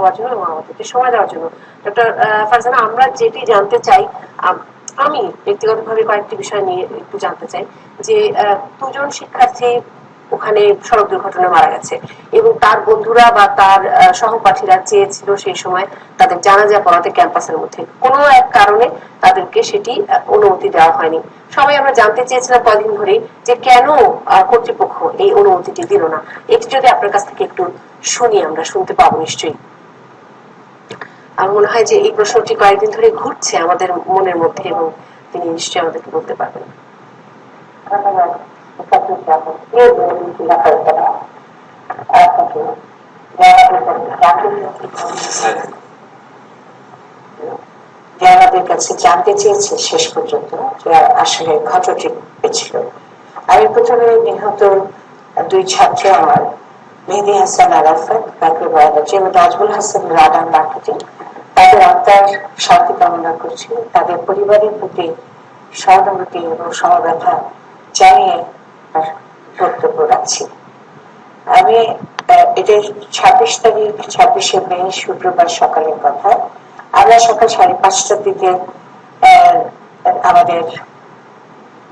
হওয়ার জন্য এবং আমাদেরকে সময় দেওয়ার জন্য। ডক্টর ফারজানা, আমরা যেটি জানতে চাই, আমি ব্যক্তিগতভাবে কয়েকটি বিষয় নিয়ে একটু জানতে চাই যে দুজন শিক্ষার্থী ওখানে সড়ক দুর্ঘটনায় মারা গেছে এবং তার বন্ধুরা বা তার সহপাঠীরা চেয়েছিল সেই সময় তাদের জানাজা পড়াতে ক্যাম্পাসের মধ্যে। কোনো এক কারণে তাদেরকে সেটি অনুমতি দেওয়া হয়নি। সবাই আমরা জানতে চেয়েছিলাম কদিন ধরে যে কেন কর্তৃপক্ষ এই অনুমতিটি দিল না। এটি যদি আপনার কাছ থেকে একটু শুনি, আমরা শুনতে পাবো নিশ্চয়ই। আমার মনে হয় যে এই প্রশ্নটি কয়েকদিন ধরে ঘুরছে আমাদের মনের মধ্যে এবং তিনি নিশ্চয়ই আমাদেরকে বলতে পারবেন। যে আমাদের কাছে জানতে চেয়েছে শেষ পর্যন্ত যে আসলে ঘটনাটি হয়েছিল আমি প্রথমে নিহত দুই ছাত্র আমার, মেহেদি হাসান আরাফাত, বাকি বায়োলজি এবং নাজমুল হাসান রাডান মার্কেটিং তাদের আত্মার শান্তি কামনা করছি। তাদের পরিবারের প্রতি সহানুভূতি এবং সমবেদনা জানিয়ে বক্তব্য রাখছি। আমি এটা ছাব্বিশ তারিখ, ছাব্বিশে মে, শুক্রবার সকালের কথা। আমরা সকাল সাড়ে পাঁচটার দিকে আমাদের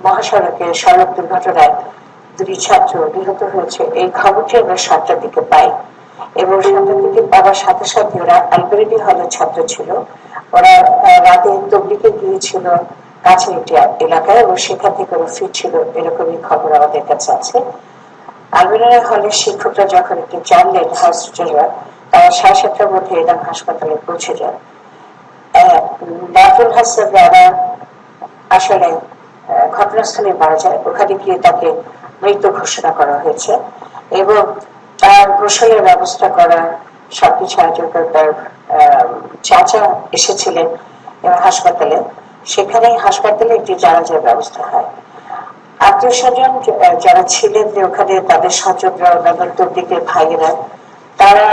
মহাসড়কে সড়ক দুর্ঘটনায় দুই ছাত্র নিহত হয়েছে। এই খবরটি আমরা সাতটার দিকে পাই। এবং দিকে পাওয়ার সাথে সাথে ওরা আলবেরিডি হলের ছাত্র ছিল। ওরা রাতে তবলিকে গিয়েছিল কাছে একটি এলাকায় এবং সেখান থেকে ওরা ফিরছিল, এরকমই খবর আমাদের কাছে আছে। হলের শিক্ষকরা যখন একটি জানলেন তারা সাড়ে সাতটার মধ্যে এলাম হাসপাতালে পৌঁছে যান নাজরুল হাসান রানা আসলে ঘটনাস্থলে মারা যায়। ওখানে গিয়ে তাকে মৃত ঘোষণা করা হয়েছে। এবং গোসলের ব্যবস্থা করা, সবকিছু আয়োজন তার চাচা এসেছিলেন হাসপাতালে। সেখানে হাসপাতালে একটি জানাজার ব্যবস্থা হয়। আত্মীয় স্বজন যারা ছিলেন যে ওখানে তাদের স্বজনরা অন্যান্য দিকে ভাইয়েরা তারা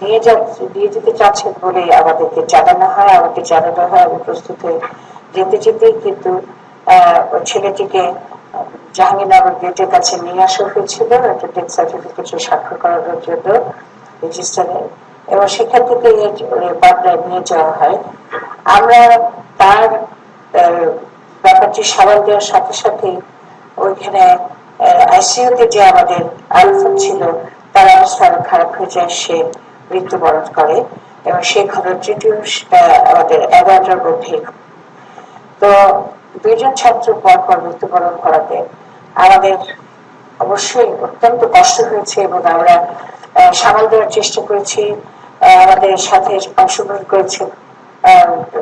নিয়ে যা, নিয়ে যেতে চাচ্ছেন বলে আমাদেরকে জানানো হয়, আমাকে জানানো হয়। আমি প্রস্তুত হয়ে যেতে যেতেই কিন্তু ছেলেটিকে জাহাঙ্গীরনগর গেটের কাছে নিয়ে আসা হয়েছিল। একটা ডেথ সার্টিফিকেট স্বাক্ষর করানোর জন্য রেজিস্টারে এবং সেখান থেকে পাবনায় নিয়ে যাওয়া হয়। আমরা তার ব্যাপারটি সামাল দেওয়ার সাথে সাথে ওইখানে আইসিইউতে যে আমাদের আলফা ছিল তার অবস্থা আরও খারাপ হয়ে যায় সে মৃত্যুবরণ করে। এবং সেই ঘটনাটিও আহ, আমাদের এগারোটার মধ্যে। তো দুইজন ছাত্র পর পর মৃত্যুবরণ করাতে আমাদের অবশ্যই অত্যন্ত কষ্ট হয়েছে এবং আমরা সামাল দেওয়ার চেষ্টা করেছি আমাদের সাথে অংশগ্রহণ করেছে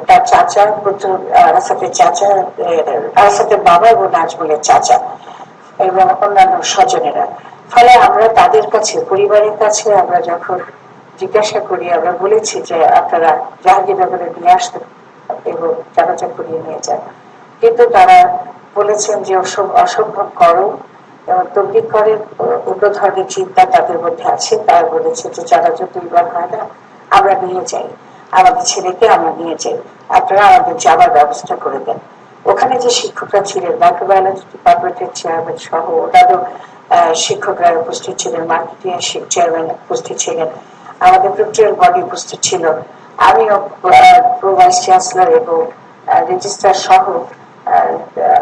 তার চাচা পুত্র আরাফাতের চাচা আহ, আরাফাতের বাবা এবং নাজমুলের চাচা এবং অন্যান্য স্বজনেরা। ফলে আমরা তাদের কাছে পরিবারের কাছে আমরা যখন জিজ্ঞাসা করি আমরা বলেছি যে আপনারা জাহাঙ্গীরনগরে নিয়ে আসতে এবং জানাজা করিয়ে নিয়ে যান। কিন্তু তারা বলেছেন যে অসম- অসম্ভব গরম এবং তবলিক করে অন্য ধরনের চিন্তা তাদের মধ্যে আছে। তারা বলেছে যে জানাজা দুইবার হয় না আমরা নিয়ে যাই। আমাদের ছেলেকে আমরা নিয়ে যাই। আপনারা আমাদের যাওয়ার ব্যবস্থা করে দেন। ওখানে যে শিক্ষকরা ছিলেন মাইক্রোবায়োলজি ডিপার্টমেন্টের চেয়ারম্যান সহ আহ, শিক্ষকরা উপস্থিত ছিলেন মার্কেটিং চেয়ারম্যান উপস্থিত ছিলেন আমাদের প্রক্রিয়ার বডি উপস্থিত ছিল। আমিও ভাইস চ্যান্সেলর এবং রেজিস্ট্রার সহ আহ,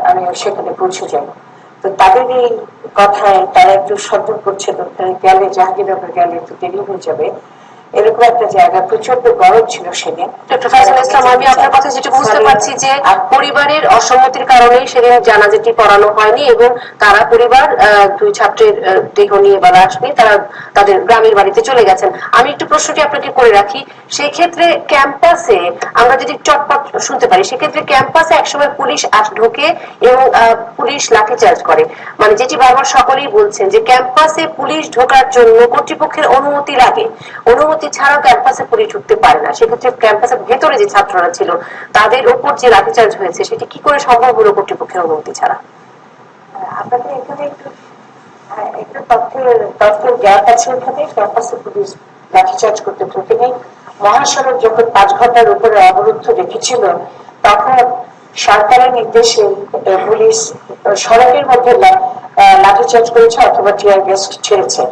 আমিও সেখানে পৌঁছে যাই। তো তাদের এই কথায় তারা একটু সতর্ক করছে তারা গেলে জাহাঙ্গীরনগর গেলে একটু দেরি হয়ে যাবে। এরকম একটা জায়গা প্রচণ্ড গরম ছিল সেদিন। ইসলাম আমি আপনার কথা যেটা বুঝতে পারছি যে পরিবারের অসম্মতির কারণে সেদিন জানাজাটি পড়ানো হয়নি এবং তারা পরিবার দুই ছাত্রের দেহ নিয়ে বা লাশ নিয়ে তারা তাদের গ্রামের বাড়িতে চলে গেছেন। আমি একটু প্রশ্নটি আপনাকে করে রাখি সেই ক্ষেত্রে ক্যাম্পাসে আমরা যদি চটপট শুনতে পারি সেক্ষেত্রে ক্যাম্পাসে একসময় পুলিশ আস ঢোকে এবং পুলিশ লাঠিচার্জ করে। মানে যেটি বারবার সকলেই বলছেন যে ক্যাম্পাসে পুলিশ ঢোকার জন্য কর্তৃপক্ষের অনুমতি লাগে। অনুমতি ছাড়াও ক্যাম্পাসে পুলিশ ঢুকতে পারে না। সেক্ষেত্রে ক্যাম্পাসের ভেতরে যে ছাত্ররা ছিল তাদের উপর যে লাঠিচার্জ হয়েছে সেটি কি করে সম্ভব হলো কর্তৃপক্ষের অনুমতি ছাড়া? আপনাদের এখানে একটু হ্যাঁ, একটু তথ্যের তথ্যের গ্যাপ আছে এখানে। ক্যাম্পাসে পুলিশ লাঠিচার্জ করতে ঢুকে নেই মহাসড়ক যখন পাঁচ ঘণ্টার উপরে অবরুদ্ধ রেখেছিল তখন সরকারের নির্দেশে পুলিশ সড়কের মধ্যে লাঠিচার্জ করেছে অথবা টিয়ার গ্যাস ছেড়েছে।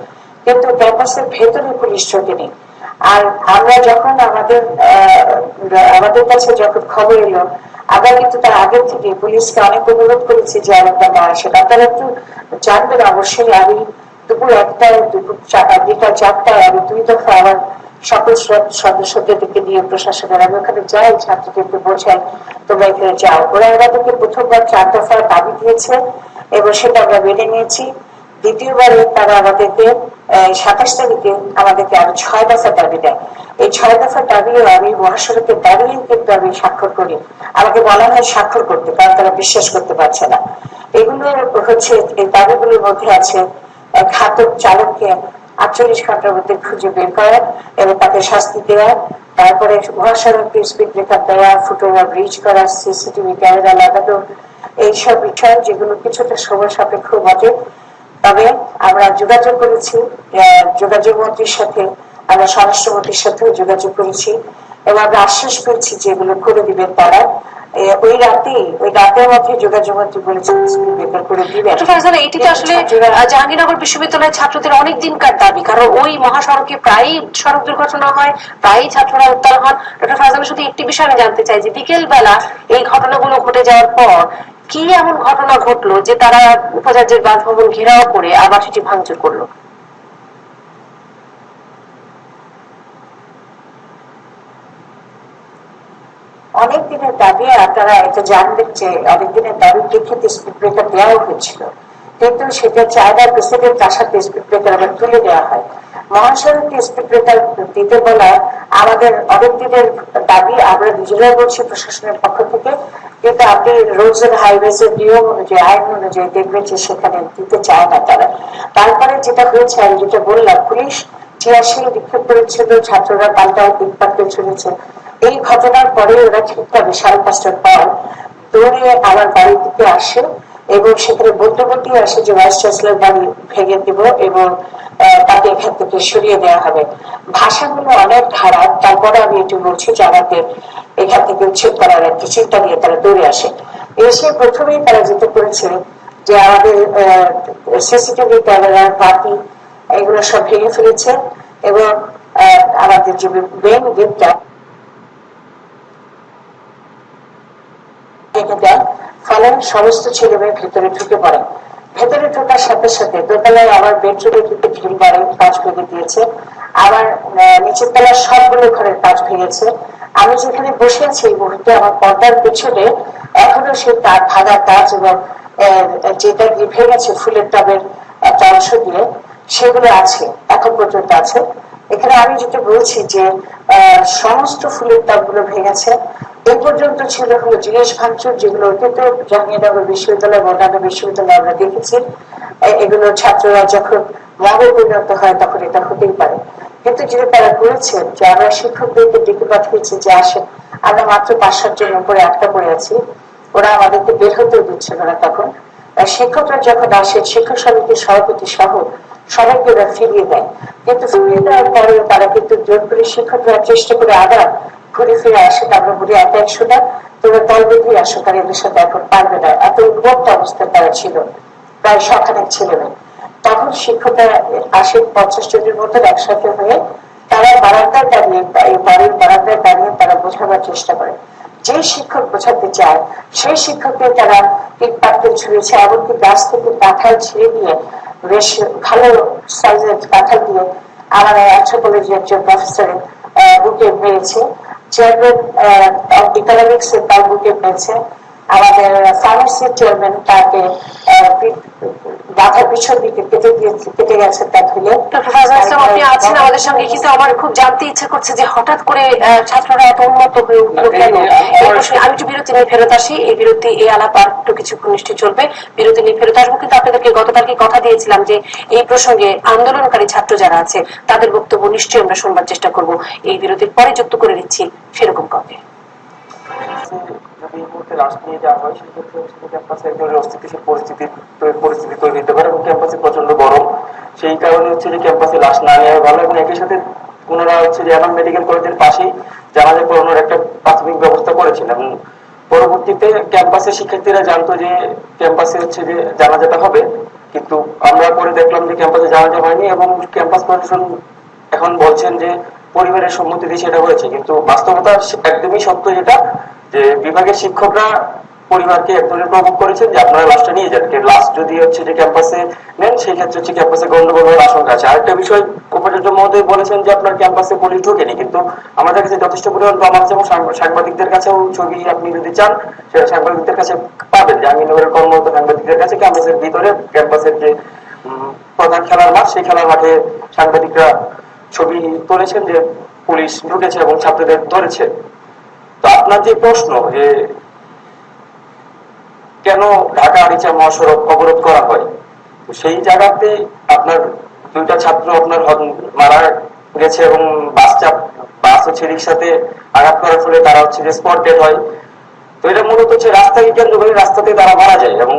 কিন্তু ক্যাম্পাসের ভেতরে পুলিশ ঢোকেনি। আর আমরা যখন আমাদের আমাদের কাছে যখন খবর এলো, আমরা কিন্তু তার আগে থেকে পুলিশকে অনেক অনুরোধ করেছি যে আরেকটা না আসে আপনারা একটু জানবেন অবশ্যই আমি দুপুর একটায়, দুপুর বিকাল চারটায় আমি দুই দফা আমার সকল সদস্যদেরকে নিয়ে প্রশাসনের, আমি ওখানে যাই, ছাত্রদেরকে বোঝাই, তোমরা এখানে যাও। ওরা আমাদেরকে প্রথমবার চার দফা দাবি দিয়েছে এবং সেটা আমরা মেনে নিয়েছি। দ্বিতীয়বারে তারা আমাদেরকে সাতাশ তারিখে আমাদেরকে আরও ছয় দফা দাবি দেয়। এই ছয় দফা দাবিও আমি মহাসড়কে দাঁড়িয়ে কিন্তু আমি স্বাক্ষর করি। আমাকে বলা হয় স্বাক্ষর করতে, কারণ তারা বিশ্বাস করতে পারছে না। এগুলো হচ্ছে, এই দাবিগুলোর মধ্যে আছে ঘাতক চালককে আটচল্লিশ ঘণ্টার মধ্যে খুঁজে বের করা এবং তাকে শাস্তি দেওয়া। তারপরে মহাসড়কে স্পিড ব্রেকার দেওয়া ফুটওভার ব্রিজ করা, সিসিটিভি ক্যামেরা লাগানো, এইসব বিষয় যেগুলো কিছুটা সময় সাপেক্ষ বটে। তবে আমরা যোগাযোগ করেছি যোগাযোগ মন্ত্রীর সাথে আমরা স্বরাষ্ট্রমন্ত্রীর সাথেও যোগাযোগ করেছি এবং আমরা আশ্বাস পেয়েছি যে এগুলো করে দিবেন তারা। ওই রাতেই ওই রাতের মধ্যে যোগাযোগ মন্ত্রী বলেছেন করে দিবেন। এটি তো আসলে জাহাঙ্গীরনগর বিশ্ববিদ্যালয়ের ছাত্রদের অনেক দিনকার দাবি কারণ ওই মহাসড়কে প্রায়ই সড়ক দুর্ঘটনা হয় প্রায়ই ছাত্ররা উত্তাল হন। ডক্টর ফারজানা শুধু একটি বিষয় আমি জানতে চাই যে বিকেল বেলা এই ঘটনাগুলো ঘটে যাওয়ার পর কি এমন ঘটনা ঘটলো যে তারা উপাচার্যের বাসভবন ঘেরাও করে আবার সেটি ভাঙচুর করল? অনেক দিনের দাবি, আপনারা এটা জানবেন যে অনেক দিনের দাবি প্রেক্ষিতে দেওয়াও হয়েছিল? কিন্তু সেটা চায়নার প্রেসিডেন্ট আসাতে স্পিড ব্রেকার আবার তুলে দেওয়া হয়। মহাসড়কে স্পিড ব্রেকার দিতে বলা আমাদের অনেক দিনের দাবি, আমরা বলছি প্রশাসনের পক্ষ থেকে কিন্তু আপনি হাইওয়েজ এর নিয়ম অনুযায়ী, আইন অনুযায়ী দেখবেন যে সেখানে দিতে চায় না তারা। তারপরে যেটা হয়েছে, আমি যেটা বললাম, পুলিশ টিয়াশিল বিক্ষোভ করেছিল, ছাত্ররা পাল্টা ইটপাটকে চলেছে। এই ঘটনার পরে ওরা ঠিক করে সাড়ে পাঁচটার পর দৌড়ে আমার বাড়ির দিকে আসে। সেখানে বলতে আসে যে ভাইস চ্যান্সেলর বাড়ি ভেঙে দিব এবং তাকে এখান থেকে সরিয়ে দেওয়া হবে। ভাষাগুলো অনেক খারাপ, তারপরে আমি একটু বলছি এখান থেকে উচ্ছেদ করার একটা চিন্তা নিয়ে তারা দৌড়ে আসে। এসে প্রথমেই তারা যেটা করেছে যে আমাদের সিসিটিভি ক্যামেরা বাতি, এগুলো সব ভেঙে ফেলেছে এবং আমাদের যে মেন গেটটা ভেঙে সমস্ত ছেলে মেয়ে ভেতরে ঢুকে পড়ে। ভেতরে ঢোকার সাথে সাথে দোতলায় আমার বেডরুমে কিন্তু ঢিল বাড়ে কাজ ভেঙে দিয়েছে। আমার নিচের তলার সবগুলো ঘরের কাজ ভেঙেছে। আমি যেখানে বসে আছি এই মুহূর্তে আমার পর্দার পেছনে, এখনও সে তার ভাঙা কাজ এবং যেটা দিয়ে ভেঙেছে ফুলের টবের একটা অংশ দিয়ে, সেগুলো আছে, এখন পর্যন্ত আছে। এখানে আমি যেটা বলছি যে সমস্ত ফুলের টবগুলো ভেঙেছে। এই পর্যন্ত ছিল হলো জিনিস ভাঙচুর যেগুলো অতীত জাহাঙ্গীরনগর বিশ্ববিদ্যালয় অন্যান্য বিশ্ববিদ্যালয়ে আমরা দেখেছি। এগুলো ছাত্ররা যখন মবে পরিণত হয় তখন এটা হতেই পারে। কিন্তু যেটা তারা করেছেন, যে আমরা শিক্ষকদেরকে ডেকে পাঠিয়েছি যে আসেন আমরা মাত্র পাঁচ সাত জন উপরে আটকা পড়ে আছি, ওরা আমাদেরকে বের হতেও দিচ্ছে না তখন। শিক্ষকরা যখন আসেন শিক্ষক সমিতির সভাপতি সহ সবাইকে ওরা ফিরিয়ে দেয়। কিন্তু ফিরিয়ে দেওয়ার পরে তারা কিন্তু জোর করে শিক্ষকরা চেষ্টা করে আবার ঘুরে ফিরে আসে, তারপর ঘুরে এত একশো না তোমরা দল বেঁধে আসো তারা এদের সাথে এখন পারবে না। এত উন্মুক্ত অবস্থায় তারা ছিল, প্রায় সখানেক ছিল না তখন শিক্ষকরা আসে পঞ্চাশ জনের মতো একসাথে হয়ে, তারা বারান্দায় দাঁড়িয়ে বাড়ির বারান্দায় দাঁড়িয়ে তারা বোঝাবার চেষ্টা করে। যে শিক্ষক বোঝাতে চায় সেই শিক্ষককে তারা ইট পাথর ছুঁড়েছে, এমনকি গাছ থেকে কাঁঠাল ছিঁড়ে দিয়ে বেশ ভালো সাইজের কাঁঠাল দিয়ে আমার আর্টস কলেজের একজন প্রফেসরের বুকে পেয়েছে চেয়ারম্যান অফ ইকোনমিক্স তার বুকে পেয়েছে আমাদের ফার্মেসির চেয়ারম্যান তাকে মাথার পিছন দিকে কেটে দিয়ে কেটে গেছে তার ধুলে। আপনি আছেন আমাদের সঙ্গে কিন্তু আমার খুব জানতে ইচ্ছে করছে যে হঠাৎ করে ছাত্ররা এত উন্নত হয়ে উঠল এই- কেন? আমি একটু বিরতি নিয়ে ফেরত আসি এই বিরতি এই আলাপ আর একটু কিছুক্ষণ নিশ্চয়ই চলবে। বিরতি নিয়ে ফেরত আসব কিন্তু আপনাদেরকে গতকালকে কথা দিয়েছিলাম যে এই প্রসঙ্গে আন্দোলনকারী ছাত্র যারা আছে তাদের বক্তব্য নিশ্চয়ই আমরা শুনবার চেষ্টা করব। এই বিরতির পরে যুক্ত করে দিচ্ছি সেরকম কাউকে যদি এই মুহূর্তে লাশ নিয়ে যাওয়া হয়, সেক্ষেত্রে হচ্ছে ক্যাম্পাসে এক ধরনের অস্থিতিশীল পরিস্থিতি পরিস্থিতি তৈরি হতে পারে এবং ক্যাম্পাসে প্রচণ্ড গরম। সেই কারণে হচ্ছে যে ক্যাম্পাসে লাশ না নেওয়া ভালো এবং একই সাথে পুনরায় হচ্ছে যে এমন মেডিকেল কলেজের পাশেই জানাজা পড়ানোর একটা প্রাথমিক ব্যবস্থা করেছিল এবং পরবর্তীতে ক্যাম্পাসের শিক্ষার্থীরা জানতো যে ক্যাম্পাসে হচ্ছে যে জানাজাটা হবে। কিন্তু আমরা পরে দেখলাম যে ক্যাম্পাসে জানাজা হয়নি এবং ক্যাম্পাস প্রশাসন এখন বলছেন যে পরিবারের সম্মতি দিয়ে সেটা হয়েছে। কিন্তু বাস্তবতা একদমই সত্য যেটা, যে বিভাগের শিক্ষকরা পরিবারকে এক ধরনের প্রভোগ করেছেন যে আপনারা লাশটা নিয়ে যান। লাস্ট যদি হচ্ছে যে ক্যাম্পাসে নেন সেই ক্ষেত্রে হচ্ছে ক্যাম্পাসে গন্ডগোল হওয়ার আশঙ্কা আছে। আরেকটা বিষয়, উপাচার্য মহোদয় বলেছেন যে আপনার ক্যাম্পাসে পুলিশ ঢুকেনি, কিন্তু আমাদের কাছে যথেষ্ট পরিমাণ প্রমাণ আছে এবং সাংবাদিকদের কাছেও ছবি আপনি যদি চান সেটা সাংবাদিকদের কাছে পাবেন। যে আমি নগরের কর্মরত সাংবাদিকদের কাছে ক্যাম্পাসের ভিতরে, ক্যাম্পাসের যে প্রধান খেলার মাঠ, সেই খেলার মাঠে সাংবাদিকরা ছবি তুলেছেন যে পুলিশ ঢুকেছে এবং ছাত্রদের ধরেছে। তো আপনার যে প্রশ্ন যে কেন ঢাকা আরিচা মহাসড়ক অবরোধ করা হয়? সেই জায়গাতে আপনার দুইটা ছাত্র আপনার মারা গেছে এবং বাস চাপ, বাস হচ্ছে রিক্সাতে আঘাত করার ফলে তারা হচ্ছে স্পট ডেড হয়। তো এটা মূলত হচ্ছে রাস্তাকে কেন্দ্র করে রাস্তাতে তারা মারা যায় এবং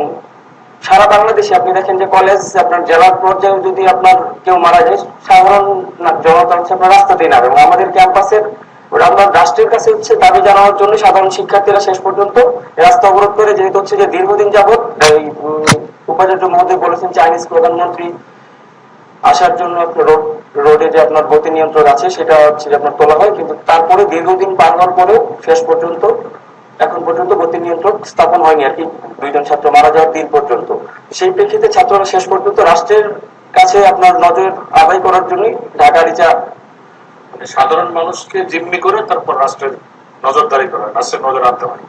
সারা বাংলাদেশে আপনি দেখেন যে কলেজ আপনার জেলা পর্যায়ে যদি আপনার কেউ মারা যায়, সাধারণ জনতা হচ্ছে আপনার রাস্তাতেই নামে। এবং আমাদের ক্যাম্পাসের আমরা রাষ্ট্রের কাছে হচ্ছে দাবি জানানোর জন্য সাধারণ শিক্ষার্থীরা শেষ পর্যন্ত রাস্তা অবরোধ করে, যেহেতু হচ্ছে যে দীর্ঘদিন যাবৎ, এই উপাচার্য মহোদয় বলেছেন চাইনিজ প্রধানমন্ত্রী আসার জন্য আপনার রোড, রোডে যে আপনার গতি নিয়ন্ত্রণ আছে, সেটা হচ্ছে আপনার তোলা হয়। কিন্তু তারপরে দীর্ঘদিন পার হওয়ার পরেও শেষ পর্যন্ত এখন পর্যন্ত গতি নিয়ন্ত্রক স্থাপন হয়নি আর কি। দুইজন ছাত্র মারা যাওয়ার দিন পর্যন্ত। সেই প্রেক্ষিতে ছাত্ররা শেষ পর্যন্ত রাষ্ট্রের কাছে আপনার নজর আদায় করার জন্যই ঢাকা রিচা মানে সাধারণ মানুষকে জিম্মি করে তারপর রাষ্ট্রের নজরদারি করা রাষ্ট্রের নজর আনতে হয়।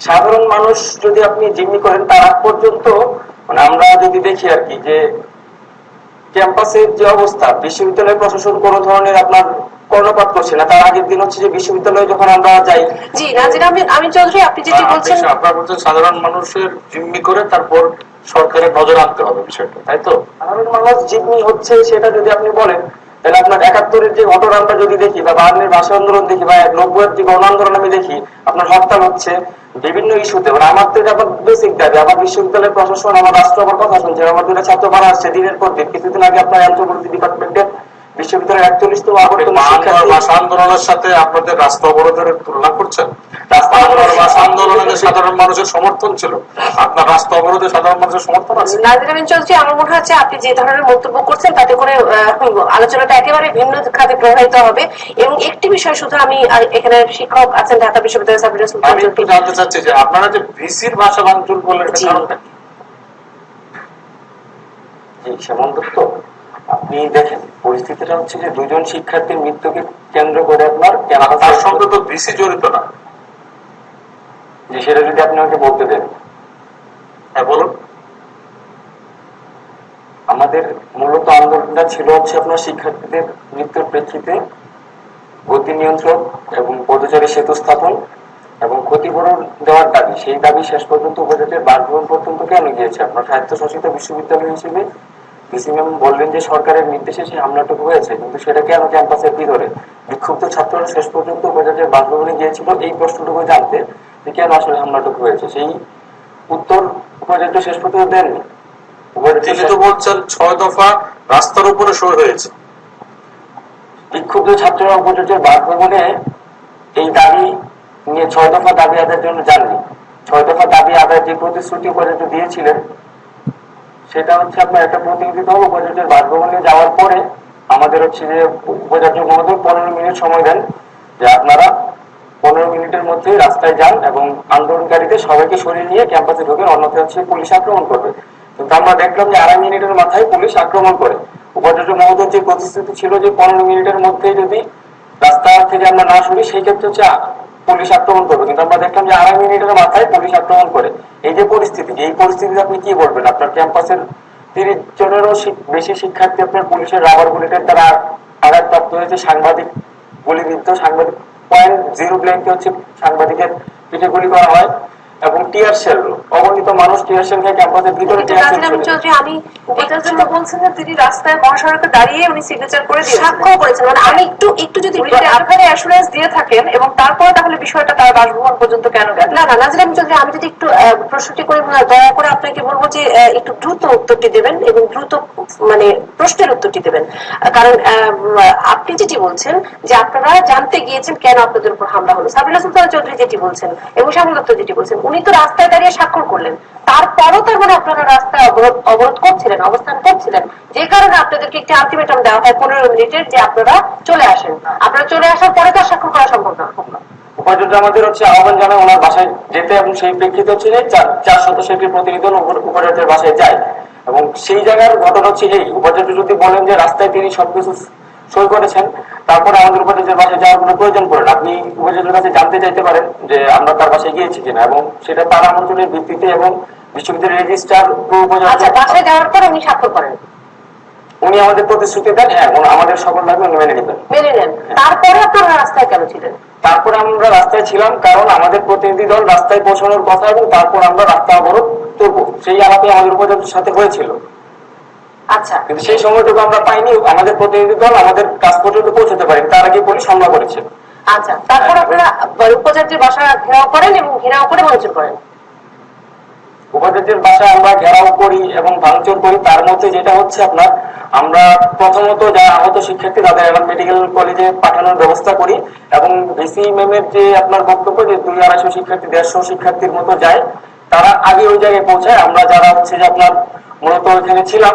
সাধারণ মানুষ যদি আপনি জিম্মি করেন তার আগ পর্যন্ত মানে আমরা যদি দেখি আর কি যে ক্যাম্পাসের যে অবস্থা বিশ্ববিদ্যালয় প্রশাসন কোনো ধরনের আপনার কর্ণপাত করছে না। তার আগের দিন হচ্ছে যে বিশ্ববিদ্যালয়ে যখন আমরা যাই জি নাজির আমিন আমিন চৌধুরী আপনি যেটি বলছেন আপনার বলছেন সাধারণ মানুষের জিম্মি করে তারপর সরকারের নজর আনতে হবে বিষয়টা তাই তো? সাধারণ মানুষ জিম্মি হচ্ছে সেটা যদি আপনি বলেন তাহলে আপনার একাত্তরের যে ঘটনা আমরা যদি দেখি বা বাহান্নের ভাষা আন্দোলন দেখি বা নব্বইয়ের যে গণ আন্দোলন আমি দেখি আপনার হরতাল হচ্ছে বিভিন্ন ইস্যুতে। মানে আমার তো এটা বেসিক দাবি আমার বিশ্ববিদ্যালয়ের প্রশাসন আমার রাষ্ট্র আমার কথা শুনছে আমার দুটা ছাত্র মারা আসছে দিনের পর দিন কিছুদিন আগে আপনার অ্যান্থ্রোপোলজি ডিপার্টমেন্টের বিশ্ববিদ্যালয়ের একচল্লিশতম ভাষা আন্দোলনের সাথে আপনাদের রাস্তা অবরোধের তুলনা করছেন? রাস্তা বাংলার ভাষা আন্দোলনের সাধারণ মানুষের সমর্থন ছিল আপনার রাস্তা অবরোধে সাধারণ মানুষের সমর্থন আছে? নাজির আমিন চৌধুরী আমার মনে হচ্ছে আপনি যে ধরনের মন্তব্য করছেন তাতে করে আলোচনাটা একেবারে ভিন্ন খাতে প্রবাহিত হবে। এবং একটি বিষয় শুধু আমি এখানে শিক্ষক আছেন ঢাকা বিশ্ববিদ্যালয়ের সাবিনা সুলতান আমি একটু জানতে চাচ্ছি যে আপনারা যে ভিসির ভাষা ভাঙচুর করলেন কারণটা কি? জি দত্ত আপনি দেখেন পরিস্থিতিটা হচ্ছে যে দুজন শিক্ষার্থীর মৃত্যুকে কেন্দ্র করে আপনার তার সঙ্গে তো ভিসি জড়িত না। যে সেটা যদি আপনি আমাকে বলতে দেন। হ্যাঁ বলুন। আমাদের মূলত আন্দোলনটা ছিল হচ্ছে আপনার শিক্ষার্থীদের মৃত্যুর প্রেক্ষিতে গতি নিয়ন্ত্রণ এবং পদচারী সেতু স্থাপন এবং ক্ষতিপূরণ দেওয়ার দাবি। সেই দাবি শেষ পর্যন্ত উপজাতির বাসভবন পর্যন্ত কেন গিয়েছে? আপনার স্বায়ত্তশাসিত বিশ্ববিদ্যালয় হিসেবে ডিসি ম্যাম বললেন যে সরকারের নির্দেশে সেই হামলাটুকু হয়েছে কিন্তু সেটা কেন ক্যাম্পাসের ভিতরে। বিক্ষুব্ধ ছাত্ররা শেষ পর্যন্ত বাসভবনে গিয়েছিল। এই প্রশ্নটুকু জানতে যে কেন আসলে হামলাটুকু হয়েছে? সেই উত্তর শেষ পর্যন্ত দেননি। তিনি তো বলছেন ছয় দফা রাস্তার উপরে সই হয়েছে। বিক্ষুব্ধ ছাত্ররা উপজাতির বাসভবনে এই দাবি নিয়ে ছয় দফা দাবি আদায়ের জন্য যাননি ছয় দফা দাবি আদায়ের যে প্রতিশ্রুতি উপজাতি দিয়েছিলেন সেটা হচ্ছে আপনার একটা প্রতিনিধি দল উপজাতির বাসভবনে যাওয়ার পরে আমাদের হচ্ছে যে উপজাতি মহোদয় পনেরো মিনিট সময় দেন যে আপনারা পনেরো মিনিটের মধ্যে রাস্তায় যান এবং আন্দোলনকারীদের সবাইকে সরিয়ে নিয়ে ক্যাম্পাসে ঢোকেন, অন্যথায় হচ্ছে পুলিশ আক্রমণ করবে। কিন্তু আমরা দেখলাম যে আড়াই মিনিটের মাথায় পুলিশ আক্রমণ করে। উপাচার্য মহোদয় যে প্রতিশ্রুতি ছিল যে পনেরো মিনিটের মধ্যে যদি রাস্তা থেকে আমরা না সরি, সেই ক্ষেত্রে হচ্ছে পুলিশ আক্রমণ করবে। কিন্তু আমরা দেখলাম যে আড়াই মিনিটের মাথায় পুলিশ আক্রমণ করে। এই যে পরিস্থিতি, এই পরিস্থিতিতে আপনি কি বলবেন? আপনার ক্যাম্পাসের তিরিশ জনেরও বেশি শিক্ষার্থী আপনার পুলিশের রাবার বুলেটের দ্বারা আঘাতপ্রাপ্ত হয়েছে। সাংবাদিক গুলি গুলিবিদ্ধ, সাংবাদিক পয়েন্ট জিরো ব্ল্যাঙ্কে হচ্ছে সাংবাদিকের পিঠে গুলি করা হয়। এবং টিয়ার সেল অগণিত মানুষ টিয়ার সেল খেয়ে ক্যাম্পাসের ভিতরে টিয়ার সেল আমিন চৌধুরী আমি এটার জন্য বলছেন যে তিনি রাস্তায় মহাসড়কে দাঁড়িয়ে উনি সিগনেচার করে দিয়েছেন। সাক্ষ্য করেছেন। মানে আমি একটু একটু যদি আপনারা অ্যাসুরেন্স দিয়ে থাকেন এবং তারপরে তাহলে বিষয়টা তার বাসভবন পর্যন্ত কেন গেল? না না নাজির আমিন চৌধুরী আমি যদি একটু প্রশ্নটি করে দয়া করে আপনাকে বলব যে আহ, একটু দ্রুত উত্তরটি দেবেন এবং দ্রুত মানে প্রশ্নের উত্তরটি দেবেন। কারণ আহ, আপনি যেটি বলছেন যে আপনারা জানতে গিয়েছেন কেন আপনাদের উপর হামলা হলো। সাবিনা সুলতান চৌধুরী যেটি বলছেন এবং শ্যামল দত্ত যেটি বলছেন উনি তো রাস্তায় দাঁড়িয়ে স্বাক্ষর করলেন। তারপরও তার মানে আপনারা রাস্তায় অবরোধ অবরোধ করছিলেন, অবস্থান করছিলেন। যে কারণে আপনাদেরকে একটি আলটিমেটাম দেওয়া হয় পনেরো মিনিটের যে আপনারা চলে আসেন। আপনারা চলে আসার পরে তো স্বাক্ষর করা সম্ভব না। আমাদের হচ্ছে আহ্বান জানায়, ওনার বাসায় যেতে এবং সেই প্রেক্ষিতে হচ্ছে যে চার- একটি প্রতিনিধি উপাচার্যের বাসায় যায়। এবং সেই জায়গার ঘটনা হচ্ছে এই। উপাচার্য যদি বলেন যে রাস্তায় তিনি সবকিছু সই করেছেন তারপরে আমাদের উপাচার্যের বাসায় যাওয়ার কোনো প্রয়োজন পড়ে না। আপনি উপাচার্যের কাছে জানতে চাইতে পারেন যে আমরা তার বাসায় গিয়েছি কিনা এবং সেটা তার আমন্ত্রণের ভিত্তিতে এবং বিশ্ববিদ্যালয়ের রেজিস্ট্রার আচ্ছা বাসায় যাওয়ার পর উনি স্বাক্ষর করেন? উনি আমাদের প্রতিশ্রুতি দেন হ্যাঁ এবং আমাদের সকল দাবি উনি মেনে নেবেন। মেনে নেন। তারপরে আপনারা রাস্তায় কেন ছিলেন? তারপরে আমরা রাস্তায় ছিলাম কারণ আমাদের প্রতিনিধি দল রাস্তায় পৌঁছানোর কথা এবং তারপর আমরা রাস্তা অবরোধ করব। সেই আলাপে আমাদের উপাচার্যের সাথে হয়েছিল। আচ্ছা। কিন্তু সেই সময়টুকু আমরা পাইনি আমাদের প্রতিনিধি দল আমাদের কাজ পর্যন্ত পৌঁছতে পারেনি তার আগে পুলিশ হামলা করেছে। আচ্ছা তারপর আপনারা উপাচার্যের বাসা ঘেরাও করেন এবং ঘেরাও করে ভাঙচুর করেন? উপাচার্যের বাসায় আমরা ঘেরাও করি এবং ভাঙচুর করি তার মধ্যে যেটা হচ্ছে আপনার আমরা প্রথমত যারা আহত শিক্ষার্থী তাদের এখন মেডিকেল কলেজে পাঠানোর ব্যবস্থা করি এবং ভিসি ম্যামের যে আপনার বক্তব্য যে দুই আড়াইশো শিক্ষার্থী দেড়শো শিক্ষার্থীর মতো যায় তারা আগে ওই জায়গায় পৌঁছায়। আমরা যারা হচ্ছে যে আপনার মূলত ওইখানে ছিলাম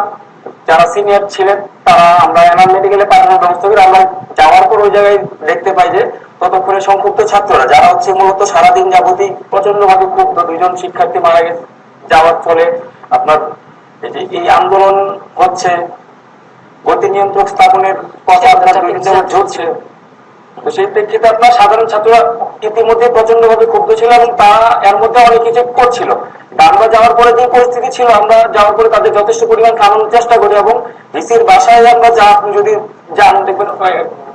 যারা সিনিয়র ছিলেন তারা আমরা এনাম মেডিকেলে পাঠানোর ব্যবস্থা করি। আমরা যাওয়ার পর ওই জায়গায় দেখতে পাই যে ততক্ষণে সংক্ষুব্ধ ছাত্ররা যারা হচ্ছে মূলত সারাদিন যাবতই প্রচণ্ড ভাবে ক্ষুব্ধ দুইজন শিক্ষার্থী মারা গেছে। যাওয়ার ফলে আপনার এই এই আন্দোলন হচ্ছে গতি নিয়ন্ত্রক স্থাপনের কথা আপনার ঝুলছে তো সেই প্রেক্ষিতে আপনার সাধারণ ছাত্ররা ইতিমধ্যে প্রচণ্ড ভাবে ক্ষুব্ধ ছিল এবং তারা এর মধ্যে অনেক কিছু করছিল। আমরা যাওয়ার পরে যে পরিস্থিতি ছিল আমরা যাওয়ার পরে তাদের যথেষ্ট পরিমাণ থামানোর চেষ্টা করি এবং ভিসির বাসায় আমরা যা আপনি যদি যান দেখবেন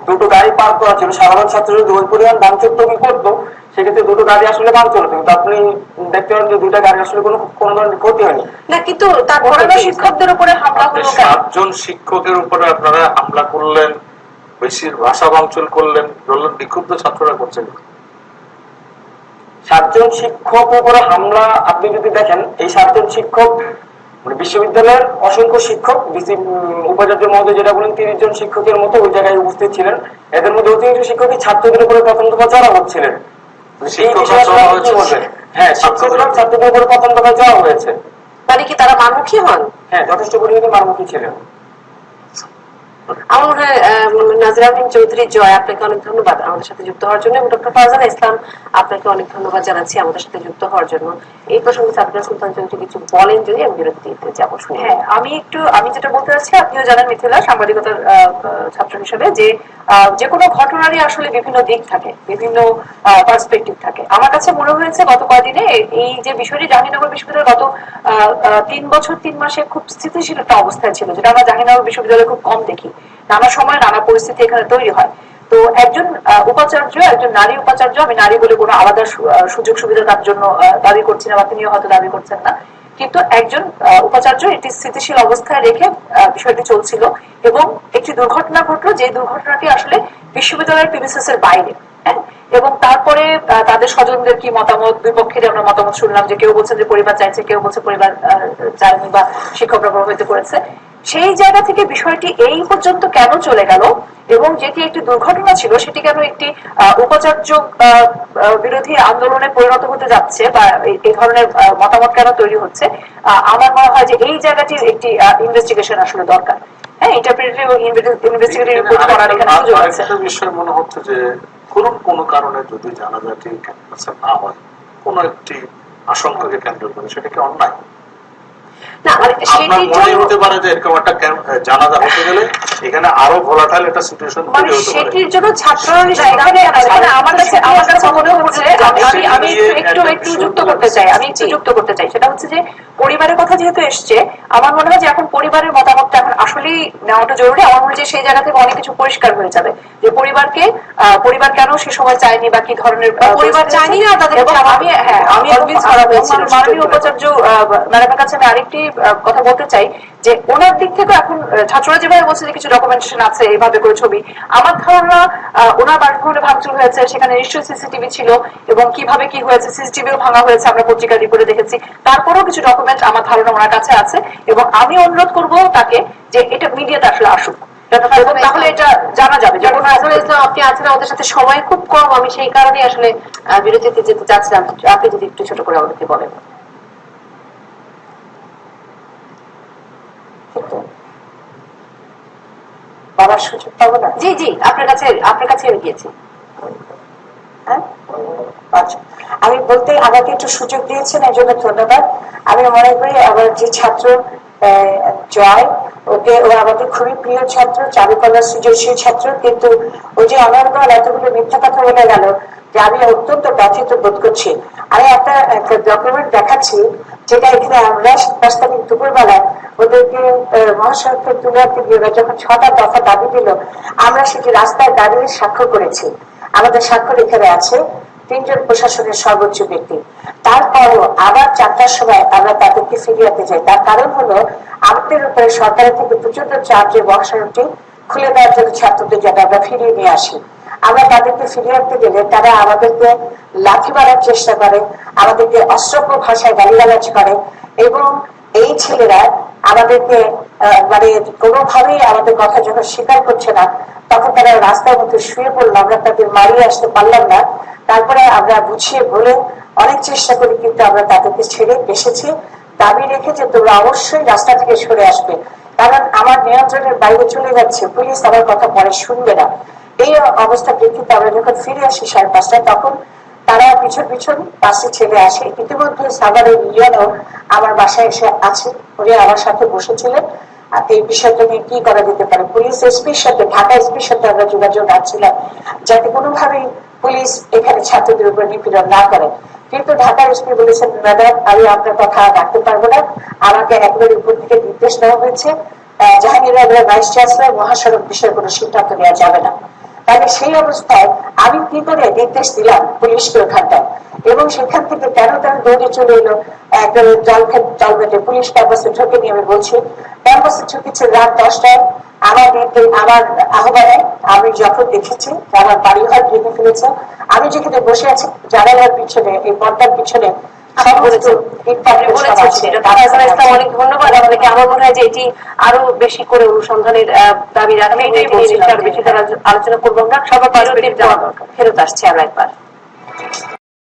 দুটো গাড়ি পার করা ছিল সাধারণ ছাত্র যদি ওই পরিমাণ ভাঙচুর তৈরি করতো? সেক্ষেত্রে দুটো গাড়ি আসলে ভাঙচুর হতো কিন্তু আপনি দেখতে পারেন যে দুটা গাড়ি আসলে কোনো কোনো ধরনের ক্ষতি হয়নি। না কিন্তু তারপরে শিক্ষকদের উপরে হামলা হলো সাতজন শিক্ষকের উপরে আপনারা হামলা করলেন বেশির ভাষা ভাঙচুর করলেন বললেন বিক্ষুব্ধ ছাত্ররা করছেন সাতজন শিক্ষক উপরে হামলা আপনি যদি দেখেন এই সাতজন শিক্ষক মানে বিশ্ববিদ্যালয়ের অসংখ্য শিক্ষক উপাচার্য মহোদয় যেটা বলেন তিরিশ জন শিক্ষকের মতো ওই জায়গায় উপস্থিত ছিলেন। এদের মধ্যে অধিকাংশ শিক্ষকই ছাত্রদের উপরে প্রথম দফা চড়া হচ্ছিলেন? হ্যাঁ ছাত্রদের শিক্ষকরা উপরে? ছাত্রদের উপরে প্রথম দফায় চড়া হয়েছে। মানে কি তারা মানমুখী হন? হ্যাঁ যথেষ্ট পরিমাণে মারমুখী ছিলেন। আমার চৌধুরী, জয়, আপনাকে অনেক ধন্যবাদ আমাদের সাথে যুক্ত হওয়ার জন্য ডক্টর ইসলাম, আপনাকে অনেক ধন্যবাদ জানাচ্ছি আমাদের সাথে যুক্ত হওয়ার জন্য। এই প্রসঙ্গে সুলতান চৌধুরী কিছু বলেন, যদি আমি যাব শুনে হ্যাঁ আমি একটু, আমি যেটা বলতে চাচ্ছি, আপনিও জানেন মিথিলা, সাংবাদিকতার ছাত্র হিসেবে, যে যে কোনো ঘটনারই আসলে বিভিন্ন দিক থাকে, বিভিন্ন পার্সপেক্টিভ থাকে। আমার কাছে মনে হয়েছে, গত কয়দিনে এই যে বিষয়টি জাহাঙ্গীরনগর বিশ্ববিদ্যালয় গত তিন বছর, তিন মাসে খুব স্থিতিশীল একটা অবস্থায় ছিল, যেটা আমরা জাহাঙ্গীরনগর বিশ্ববিদ্যালয়ে খুব কম দেখি। নানা সময় নানা পরিস্থিতি এখানে তৈরি হয়। তো একজন উপাচার্য, একজন নারী উপাচার্য, আমি নারী বলে কোনো আলাদা সুযোগ সুবিধা তার জন্য দাবি করছি না বা তিনিও হয়তো দাবি করছেন না। কিন্তু একজন উপাচার্য এটি স্থিতিশীল অবস্থায় রেখে বিষয়টি চলছিল এবং একটি দুর্ঘটনা ঘটলো যে দুর্ঘটনাটি আসলে বিশ্ববিদ্যালয়ের প্রিমিসেস এর বাইরে হ্যাঁ? এবং তারপরে তাদের স্বজনদের কি মতামত, দুই পক্ষের আমরা মতামত শুনলাম যে কেউ বলছে যে পরিবার চাইছে, কেউ বলছে পরিবার চায়নি বা শিক্ষকরা প্রভাবিত করেছে। সেই জায়গা থেকে বিষয়টি এই পর্যন্ত কেন চলে গেল এবং যেটি একটি দুর্ঘটনা ছিল সেটি কেন একটি উপাচার্য বিরোধী আন্দোলনে পরিণত হতে যাচ্ছে বা এই- ধরনের মতামত কেন তৈরি হচ্ছে আমার মনে হয় যে এই জায়গাটির একটি ইনভেস্টিগেশন আসলে দরকার। হ্যাঁ ইন্টারপ্রিটেটিভ ইনভেস্টিগেটিভ রিপোর্ট করার এখানে সুযোগ আছে। বিষয় মনে হচ্ছে যে কোন কোন কারণে যদি জানাজাটি ক্যাম্পাসে না হয় কোন একটি আশঙ্কাকে কেন্দ্র করে সেটা কি অন্যায়। না মানে সেটির জন্য হতে পারে যে এরকম একটা জানাজা হতে গেলে এখানে আরও ভোলাটাইল একটা সিচুয়েশন মানে তৈরি হতে পারে। সেটির জন্য ছাত্ররা এখানে এখানে আমার কাছে আমার কাছে মনে হচ্ছে আমি আমি আমি একটু একটু একটা একটু বিষয় যুক্ত করতে চাই আমি একটু যুক্ত করতে চাই। সেটা হচ্ছে যে পরিবারের কথা যেহেতু এসছে আমার মনে হয় যে এখন পরিবারের মতামতটা এখন আসলেই নেওয়াটা জরুরি। আমার মনে হয় যে সেই জায়গা থেকে অনেক কিছু পরিষ্কার হয়ে যাবে। যে পরিবারকে আহ, পরিবার কেন সে সময় চায়নি বা কি ধরনের পরিবার চায়নি না, তাদের আমি হ্যাঁ আমি মাননীয় উপাচার্য ম্যাডামের কাছে আমি আরেকটি আহ, কথা বলতে চাই যে ওনার দিক থেকে এখন ছাত্ররা যেভাবে বলছে যে কিছু ডকুমেন্টেশন আছে এইভাবে করে ছবি আমার ধারণা ওনার বাসভবনে ভাঙচুর হয়েছে সেখানে নিশ্চয়ই সিসিটিভি ছিল এবং কীভাবে কি হয়েছে সিসিটিভিও ভাঙা হয়েছে আমরা পত্রিকার রিপোর্টে দেখেছি। তারপরেও কিছু ডকুমেন্ট আমার ধারণা ওনার কাছে আছে এবং আমি অনুরোধ করব তাকে যে এটা মিডিয়াতে আসলে আসুক। তাহলে এটা জানা যাবে। যে যেমন কোনো ফারজানা ইসলাম আপনি আছেন আমাদের সাথে সময় খুব কম আমি সেই কারণে আসলে বিরতিতে যেতে চাচ্ছিলাম। আপনি যদি একটু ছোট করে আমাদেরকে বলেন। বলার সুযোগ পাবো না? জি জি আপনার কাছে আপনার কাছে আমি গিয়েছি। হ্যাঁ? আচ্ছা। আমি বলতে আমাকে একটু সুযোগ দিয়েছেন এই জন্য ধন্যবাদ। আমি মনে করি আমার যে ছাত্র জয় ওকে ও আমাদের খুবই প্রিয় ছাত্র চারুকলা সৃজনশীল ছাত্র কিন্তু ও যে অনর্গল এতগুলো মিথ্যা কথা বলে গেল যে আমি অত্যন্ত ব্যথিত বোধ করছি। আমি একটা ডকুমেন্ট দেখাচ্ছি, যেটা এখানে আমরা পাঁচ তারিখ দুপুরবেলায় ওদেরকে মহাসড়কে আনতে গিয়ে যখন ছটা দফা দাবি দিল, আমরা সেটি রাস্তায় দাঁড়িয়ে স্বাক্ষর করেছি। আমাদের স্বাক্ষর এখানে আছে, তিনজন প্রশাসনের সর্বোচ্চ ব্যক্তি। তারপরও আবার চারটার সময় আমরা তাদেরকে ফিরিয়ে আনতে চাই। তার কারণ হলো, আমাদের উপরে সরকারের থেকে প্রচণ্ড যে মহাসড়কটি খুলে দেওয়ার জন্য ছাত্রদের যাতে আমরা ফিরিয়ে নিয়ে আসি। আমরা তাদেরকে ফিরিয়ে আনতে গেলে তারা আমাদেরকে লাথি মারার চেষ্টা করে, আমাদেরকে অস্ত্রজ্ঞ ভাষায় গালিগালাজ করে এবং এই ছেলেরা আমাদেরকে মানে কোনোভাবেই আমাদের কথা যখন স্বীকার করছে না। তখন তারা রাস্তার মধ্যে শুয়ে পড়ল, আমরা তাদের মারিয়ে আসতে পারলাম না। তারপরে আমরা বুঝিয়ে বলে অনেক চেষ্টা করি, কিন্তু আমরা তাদেরকে ছেড়ে এসেছি। দাবি রেখে যে তোমরা অবশ্যই রাস্তা থেকে সরে আসবে। কারণ আমার নিয়ন্ত্রণের বাইরে চলে যাচ্ছে, পুলিশ আমার কথা পরে শুনবে না। এই অবস্থা প্রেক্ষিতে আমরা যখন ফিরে আসি সাড়ে পাঁচটায়, তখন তারা পিছন পিছন পাশে ছেলে আসে। ইতিমধ্যে সাভারের ইয়নও আমার বাসায় এসে আছে। উনি আমার সাথে বসেছিলেন। এই বিষয়টা নিয়ে কি করা যেতে পারে? পুলিশ এসপির সাথে, ঢাকা এসপির সাথে আমরা যোগাযোগ যাতে কোনোভাবেই পুলিশ এখানে ছাত্রদের উপর নিপীড়ন না করে। কিন্তু ঢাকার এসপি বলেছেন, ম্যাডাম, আমি আপনার কথা রাখতে পারব না। আমাকে একবারে উপর থেকে নির্দেশ দেওয়া হয়েছে। জাহাঙ্গীরনগরের ভাইস চ্যান্সেলর, মহাসড়ক বিষয়ে কোনো সিদ্ধান্ত নেওয়া যাবে না। তাহলে সেই অবস্থায় আমি কি করে নির্দেশ দিলাম পুলিশকে ওখানটায় এবং সেখান থেকে কেন তারা দৌড়ে চলে এলো? একদম জল জল ঘেটে পুলিশ ক্যাম্পাসে ঢুকে নিয়ে আমি বলছি, ক্যাম্পাসে ঢুকেছে রাত দশটায় আমার আমার আহ্বানে আমি যখন দেখেছি আমার বাড়ি ঘর ভেঙে ফেলেছে, আমি যেখানে বসে আছি জানালার পিছনে, এই পর্দার পিছনে আমার মনে হয় যে এটি আরও বেশি করে অনুসন্ধানের আহ, দাবি বেশি আলোচনা করব আমরা। সবার ফেরত আসছে আমরা একবার।